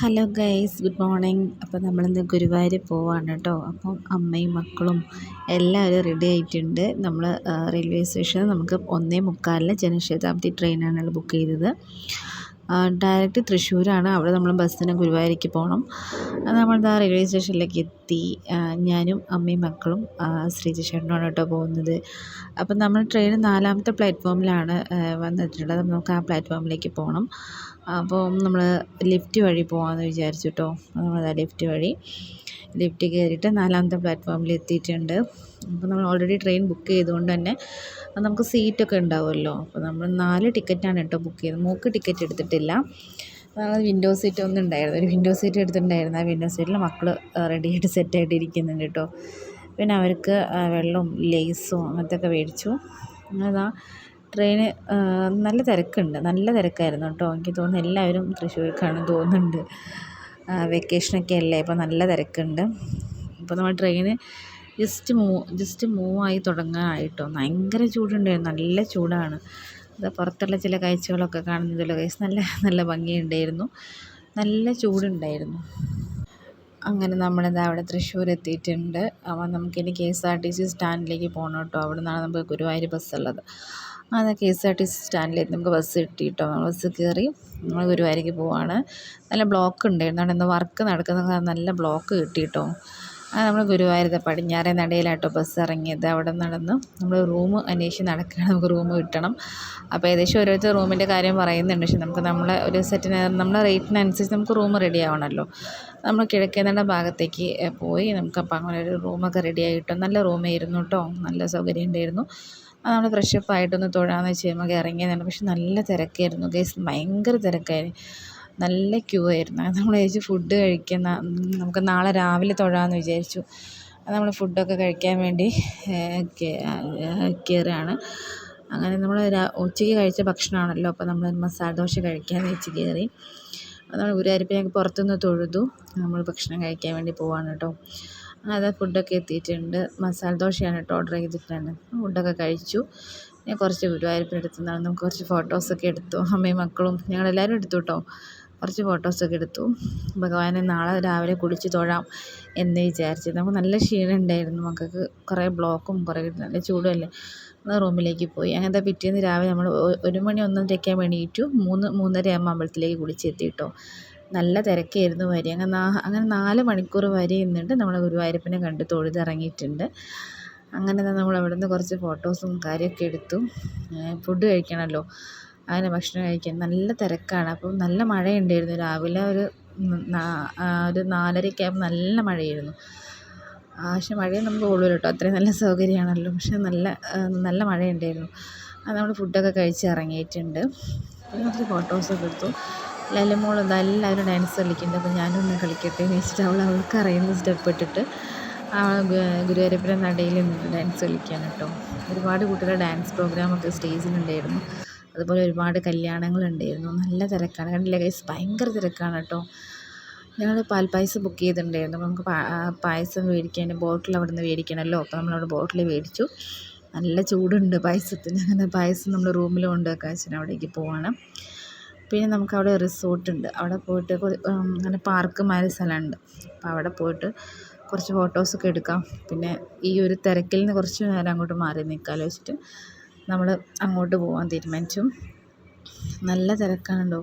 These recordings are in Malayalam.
ഹലോ ഗൈസ് ഗുഡ് മോർണിംഗ് അപ്പോൾ നമ്മളിന്ന് ഗുരുവായൂർ പോവാണ് കേട്ടോ അപ്പം അമ്മയും മക്കളും എല്ലാവരും റെഡി ആയിട്ടുണ്ട്. നമ്മൾ റെയിൽവേ സ്റ്റേഷനിൽ നമുക്ക് ഒന്നേ മുക്കാലിൽ ജനശതാബ്ദി ട്രെയിനാണ് ബുക്ക് ചെയ്തത്. ഡയറക്റ്റ് തൃശ്ശൂരാണ്. അവിടെ നമ്മൾ ബസ്സിന് ഗുരുവായൂരേക്ക് പോകണം നമ്മൾ ആ റെയിൽവേ സ്റ്റേഷനിലേക്ക് എത്തി. ഞാനും അമ്മയും മക്കളും ശ്രീജിഷേട്ടനുമാണ് കേട്ടോ പോകുന്നത്. അപ്പം നമ്മൾ ട്രെയിൻ നാലാമത്തെ പ്ലാറ്റ്ഫോമിലാണ് വന്നിട്ടുള്ളത്. നമുക്ക് ആ പ്ലാറ്റ്ഫോമിലേക്ക് പോകണം അപ്പോൾ നമ്മൾ ലിഫ്റ്റ് വഴി പോകാമെന്ന് വിചാരിച്ചു കേട്ടോ നമ്മളതാ ലിഫ്റ്റ് വഴി. ലിഫ്റ്റ് കയറിയിട്ട് നാലാമത്തെ പ്ലാറ്റ്ഫോമിൽ എത്തിയിട്ടുണ്ട്. അപ്പോൾ നമ്മൾ ഓൾറെഡി ട്രെയിൻ ബുക്ക് ചെയ്തുകൊണ്ട് തന്നെ നമുക്ക് സീറ്റൊക്കെ ഉണ്ടാവുമല്ലോ. അപ്പോൾ നമ്മൾ നാല് ടിക്കറ്റാണ് കേട്ടോ ബുക്ക് ചെയ്തത്. മൂക്ക് ടിക്കറ്റ് എടുത്തിട്ടില്ല. നമ്മൾ വിൻഡോ സീറ്റ് ഒന്നും ഉണ്ടായിരുന്നു. ഒരു വിൻഡോ സീറ്റ് എടുത്തിട്ടുണ്ടായിരുന്നു. ആ വിൻഡോ സീറ്റിൽ മക്കൾ റെഡിയായിട്ട് സെറ്റായിട്ട് ഇരിക്കുന്നുണ്ട് കേട്ടോ പിന്നെ അവർക്ക് വെള്ളവും ലേസും അങ്ങനത്തെ ഒക്കെ മേടിച്ചു. അതാ ട്രെയിന് നല്ല തിരക്കുണ്ട്. നല്ല തിരക്കായിരുന്നു കേട്ടോ. എനിക്ക് തോന്നുന്നു എല്ലാവരും തൃശ്ശൂർക്കാണ് തോന്നുന്നുണ്ട്. വെക്കേഷനൊക്കെ അല്ലേ അപ്പോൾ നല്ല തിരക്കുണ്ട്. ഇപ്പോൾ നമ്മൾ train just move just move ആയി തുടങ്ങാനായിട്ടോ. ഭയങ്കര ചൂടുണ്ടായിരുന്നു. നല്ല ചൂടാണ്. അത് പുറത്തുള്ള ചില കാഴ്ചകളൊക്കെ കാണുന്നതല്ലോ ഗൈസ് നല്ല നല്ല ഭംഗിയുണ്ടായിരുന്നു. നല്ല ചൂടുണ്ടായിരുന്നു. അങ്ങനെ നമ്മളിത് അവിടെ തൃശ്ശൂർ എത്തിയിട്ടുണ്ട് അപ്പോൾ നമുക്കിനി K S R T C സ്റ്റാൻഡിലേക്ക് പോകണം കേട്ടോ. അവിടെ നിന്നാണ് നമുക്ക് ഗുരുവായൂർ ബസ്സുള്ളത്. അത് K S R T C സ്റ്റാൻഡിലേക്ക് നമുക്ക് ബസ് കിട്ടി കേട്ടോ ബസ് കയറി നമ്മൾ ഗുരുവായൂരേക്ക് പോവാണ്. നല്ല ബ്ലോക്ക് ഉണ്ടായിരുന്നു അവിടെ എന്തോ വർക്ക് നടക്കുന്ന നല്ല ബ്ലോക്ക് കിട്ടി കേട്ടോ നമ്മൾ ഗുരുവായൂരത്തെ പടിഞ്ഞാറേ നടയിലാട്ടോ ബസ് ഇറങ്ങിയത്. അവിടെ നടന്ന്. നമ്മൾ റൂം അന്വേഷിച്ച് നടക്കുകയാണ്. നമുക്ക് റൂം കിട്ടണം. അപ്പോൾ ഏകദേശം ഓരോരുത്തർ റൂമിന്റെ കാര്യം പറയുന്നുണ്ട്. പക്ഷെ നമുക്ക് നമ്മളെ ഒരു സെറ്റിന് നമ്മളെ റേറ്റിനനുസരിച്ച് നമുക്ക് റൂം റെഡി ആവണമല്ലോ നമ്മൾ കിഴക്കേനട ഭാഗത്തേക്ക് പോയി നമുക്ക് അപ്പോൾ അങ്ങനെ ഒരു റൂമൊക്കെ റെഡി ആയിട്ടോ. നല്ല റൂമായിരുന്നു കേട്ടോ നല്ല സൗകര്യം ഉണ്ടായിരുന്നു. നമ്മൾ ഫ്രഷപ്പ് ആയിട്ടൊന്ന് തൊഴാമെന്ന് വെച്ച് നമുക്ക് ഇറങ്ങിയതാണ്. പക്ഷെ നല്ല തിരക്കായിരുന്നു. ഗൈസ് ഭയങ്കര തിരക്കായിരുന്നു. നല്ല ക്യൂ ആയിരുന്നു. അത് നമ്മൾ വിചാരിച്ചു ഫുഡ് കഴിക്കുന്ന നമുക്ക് നാളെ രാവിലെ തൊഴാമെന്ന് വിചാരിച്ചു. നമ്മൾ ഫുഡൊക്കെ കഴിക്കാൻ വേണ്ടി കയറുകയാണ് അങ്ങനെ നമ്മൾ ഉച്ചയ്ക്ക് കഴിച്ച ഭക്ഷണമാണല്ലോ അപ്പോൾ നമ്മൾ മസാല ദോശ കഴിക്കാമെന്ന് വെച്ച് കയറി നമ്മൾ ഗുരുവായൂരപ്പനെ പുറത്തുനിന്ന് തൊഴുതു. നമ്മൾ ഭക്ഷണം കഴിക്കാൻ വേണ്ടി പോവാണ് കേട്ടോ അത് ഫുഡൊക്കെ എത്തിയിട്ടുണ്ട്. മസാല ദോശയാണ് കേട്ടോ ഓർഡർ ചെയ്തിട്ടുണ്ട് ഫുഡൊക്കെ കഴിച്ചു. ഞാൻ കുറച്ച് ഗുരുവായൂരപ്പിനടുത്ത് നിന്നാണ്. നമുക്ക് കുറച്ച് ഫോട്ടോസൊക്കെ എടുത്തു. അമ്മയും മക്കളും ഞങ്ങളെല്ലാവരും എടുത്തു കേട്ടോ കുറച്ച് ഫോട്ടോസൊക്കെ എടുത്തു. ഭഗവാനെ നാളെ രാവിലെ കുളിച്ച് തൊഴാം എന്ന് വിചാരിച്ചു. നമുക്ക് നല്ല ക്ഷീണം ഉണ്ടായിരുന്നു മക്കൾക്ക്. കുറേ ബ്ലോക്കും കുറേ നല്ല ചൂടുമല്ലേ? ഒന്ന് റൂമിലേക്ക് പോയി. അങ്ങനത്തെ പിറ്റേന്ന് രാവിലെ നമ്മൾ ഒരു മണി ഒന്നരയ്ക്ക് എണീറ്റു മൂന്ന് മൂന്നര ആകുമ്പോൾ അമ്പലത്തിലേക്ക് കുളിച്ചെത്തി കേട്ടോ നല്ല തിരക്കായിരുന്നു വരി. അങ്ങനെ നാ അങ്ങനെ നാല് മണിക്കൂർ വരെ നിന്നിട്ട് നമ്മൾ ഗുരുവായൂരപ്പനെ കണ്ട് തൊഴുതിറങ്ങിയിട്ടുണ്ട്. അങ്ങനെ നമ്മൾ അവിടെ നിന്ന് കുറച്ച് ഫോട്ടോസും കാര്യമൊക്കെ എടുത്തു. ഫുഡ് കഴിക്കണമല്ലോ അങ്ങനെ ഭക്ഷണം കഴിക്കാൻ നല്ല തിരക്കാണ്. അപ്പം നല്ല മഴയുണ്ടായിരുന്നു രാവിലെ ഒരു ഒരു നാലരയൊക്കെ ആകുമ്പോൾ നല്ല മഴയായിരുന്നു. പക്ഷെ മഴയെ നമുക്ക് കൊള്ളൂല കേട്ടോ. അത്രയും നല്ല സൗകര്യമാണല്ലോ. പക്ഷെ നല്ല നല്ല മഴയുണ്ടായിരുന്നു. അത് നമ്മൾ ഫുഡൊക്കെ കഴിച്ച് ഇറങ്ങിയിട്ടുണ്ട്. പിന്നെ കുറച്ച് ഫോട്ടോസൊക്കെ എടുത്തു. ലല്ലമോൾ എന്താ എല്ലാവരും ഡാൻസ് കളിക്കുന്നുണ്ട്. അപ്പോൾ ഞാനും ഒന്ന് കളിക്കട്ടെ എന്ന് വെച്ചിട്ട് അവൾ അവൾക്ക് അറിയുന്ന സ്റ്റെപ്പ് ഇട്ടിട്ട് ഗുരുവായൂരപ്പന്റെ നടയിൽ നിന്ന് ഡാൻസ് കളിക്കുകയാണ് കേട്ടോ. ഒരുപാട് കുട്ടികളുടെ ഡാൻസ് പ്രോഗ്രാമൊക്കെ സ്റ്റേജിലുണ്ടായിരുന്നു അതുപോലെ ഒരുപാട് കല്യാണങ്ങളുണ്ടായിരുന്നു. നല്ല തിരക്കാണ്. കണ്ടില്ലേ ഗൈസ് ഭയങ്കര തിരക്കാണ് കേട്ടോ. ഞങ്ങൾ പാൽപ്പായസം ബുക്ക് ചെയ്തിട്ടുണ്ടായിരുന്നു. അപ്പോൾ നമുക്ക് പായസം മേടിക്കാൻ ബോട്ടിൽ അവിടെ നിന്ന് മേടിക്കണമല്ലോ അപ്പോൾ നമ്മളവിടെ ബോട്ടിൽ മേടിച്ചു. നല്ല ചൂടുണ്ട് പായസത്തിന്. അങ്ങനെ പായസം നമ്മൾ റൂമിൽ കൊണ്ടുവെക്കാൻ വെച്ചാൽ അവിടേക്ക് പോവാണ്. പിന്നെ നമുക്ക് അവിടെ റിസോർട്ട് ഉണ്ട്. അവിടെ പോയിട്ട് അങ്ങനെ പാർക്ക് മാതിരി സ്ഥലമുണ്ട്. അപ്പോൾ അവിടെ പോയിട്ട് കുറച്ച് ഫോട്ടോസൊക്കെ എടുക്കാം. പിന്നെ ഈ ഒരു തിരക്കിൽ നിന്ന് കുറച്ച് നേരം അങ്ങോട്ട് മാറി നിൽക്കാമല്ലോ വെച്ചിട്ട് നമ്മൾ അങ്ങോട്ട് പോകാൻ തീരുമാനിച്ചു. നല്ല തിരക്കാണല്ലോ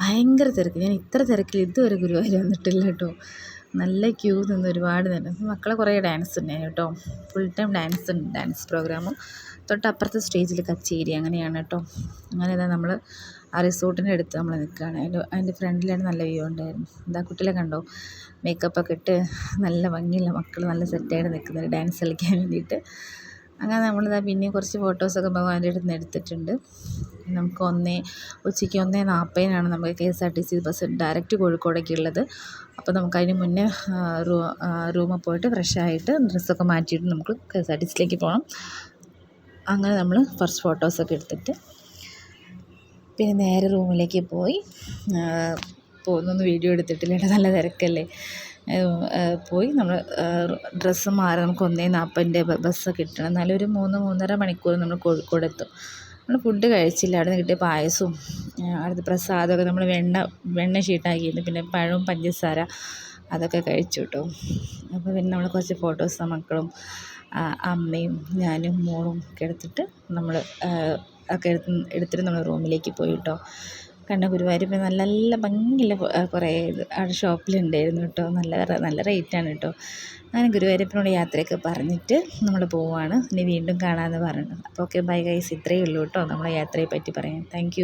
ഭയങ്കര തിരക്ക്. ഞാൻ ഇത്ര തിരക്കിൽ ഇതുവരെ ഗുരുവായൂർ വന്നിട്ടില്ല കേട്ടോ. നല്ല ക്യൂ നിന്ന് ഒരുപാട് നേരം. മക്കളെ കുറേ ഡാൻസ് ഉണ്ടായിരുന്നു കേട്ടോ. ഫുൾ ടൈം ഡാൻസ് ഉണ്ട് ഡാൻസ് പ്രോഗ്രാമും തൊട്ടപ്പുറത്തെ സ്റ്റേജിൽ കച്ചേരി അങ്ങനെയാണ് കേട്ടോ. അങ്ങനെ ഇതാ നമ്മൾ ആ റിസോർട്ടിന്റെ അടുത്ത് നമ്മൾ നിൽക്കുകയാണ്. അതിന്റെ അതിന്റെ ഫ്രണ്ടിലാണ് നല്ല വ്യൂ ഉണ്ടായിരുന്നു. എന്താ കുട്ടികളെ കണ്ടോ? മേക്കപ്പൊക്കെ ഇട്ട് നല്ല ഭംഗിയുള്ള മക്കൾ നല്ല സെറ്റായിട്ട് നിൽക്കുന്നത് ഡാൻസ് കളിക്കാൻ വേണ്ടിയിട്ട് അങ്ങനെ നമ്മളിതാ പിന്നെയും കുറച്ച് ഫോട്ടോസൊക്കെ ഭഗവാന്റെ അടുത്ത് നിന്ന് എടുത്തിട്ടുണ്ട്. നമുക്ക് ഒന്നേ ഉച്ചയ്ക്ക് ഒന്നേ നാൽപ്പതിനാണ് നമുക്ക് K S R T C bus direct കോഴിക്കോടേക്ക് ഉള്ളത്. അപ്പോൾ നമുക്ക് അതിന് മുന്നേ റൂ റൂമിൽ പോയിട്ട് ഫ്രഷായിട്ട് ഡ്രസ്സൊക്കെ മാറ്റിയിട്ട് നമുക്ക് കെ എസ് ആർ ടി സിയിലേക്ക് പോകണം. അങ്ങനെ നമ്മൾ കുറച്ച് ഫോട്ടോസൊക്കെ എടുത്തിട്ട് പിന്നെ നേരെ റൂമിലേക്ക് പോയി പോകുന്നൊന്നും വീഡിയോ എടുത്തിട്ടില്ല? നല്ല തിരക്കല്ലേ? പോയി. നമ്മൾ ഡ്രസ്സ് മാറി നമുക്ക് ഒന്നേ നാൽപ്പതിന്റെ ബസ് കിട്ടണം. എന്നാലും ഒരു മൂന്ന് മൂന്നര മണിക്കൂർ നമ്മൾ കോഴിക്കോട് എത്തും. നമ്മൾ ഫുഡ് കഴിച്ചില്ല. അവിടെ നിന്ന് കിട്ടിയ പായസവും അവിടുത്തെ പ്രസാദമൊക്കെ നമ്മൾ വെണ്ണ വെണ്ണ ഷീട്ടാക്കിയിരുന്നു. പിന്നെ പഴവും പഞ്ചസാര അതൊക്കെ കഴിച്ചു കേട്ടോ അപ്പോൾ പിന്നെ നമ്മൾ കുറച്ച് ഫോട്ടോസ് മക്കളും അമ്മയും ഞാനും മോളും ഒക്കെ എടുത്തിട്ട് നമ്മൾ ഒക്കെ എടുത്ത് എടുത്തിട്ട് നമ്മൾ റൂമിലേക്ക് പോയി കേട്ടോ കണ്ട ഗുരുവായൂർ നല്ല നല്ല ഭംഗിയുള്ള കുറേ ഇത് അവിടെ ഷോപ്പിലുണ്ടായിരുന്നു കേട്ടോ. നല്ല നല്ല റേറ്റാണ് കേട്ടോ. അങ്ങനെ ഗുരുവായൂരപ്പനോട് യാത്രയൊക്കെ പറഞ്ഞിട്ട് നമ്മൾ പോവാണ്. ഇനി വീണ്ടും കാണാമെന്ന് പറഞ്ഞു അപ്പോൾ ഓക്കെ ബൈ ഗൈസ് ഇത്രയേ ഉള്ളൂ കേട്ടോ. നമ്മളെ യാത്രയെ പറ്റി പറയാൻ താങ്ക്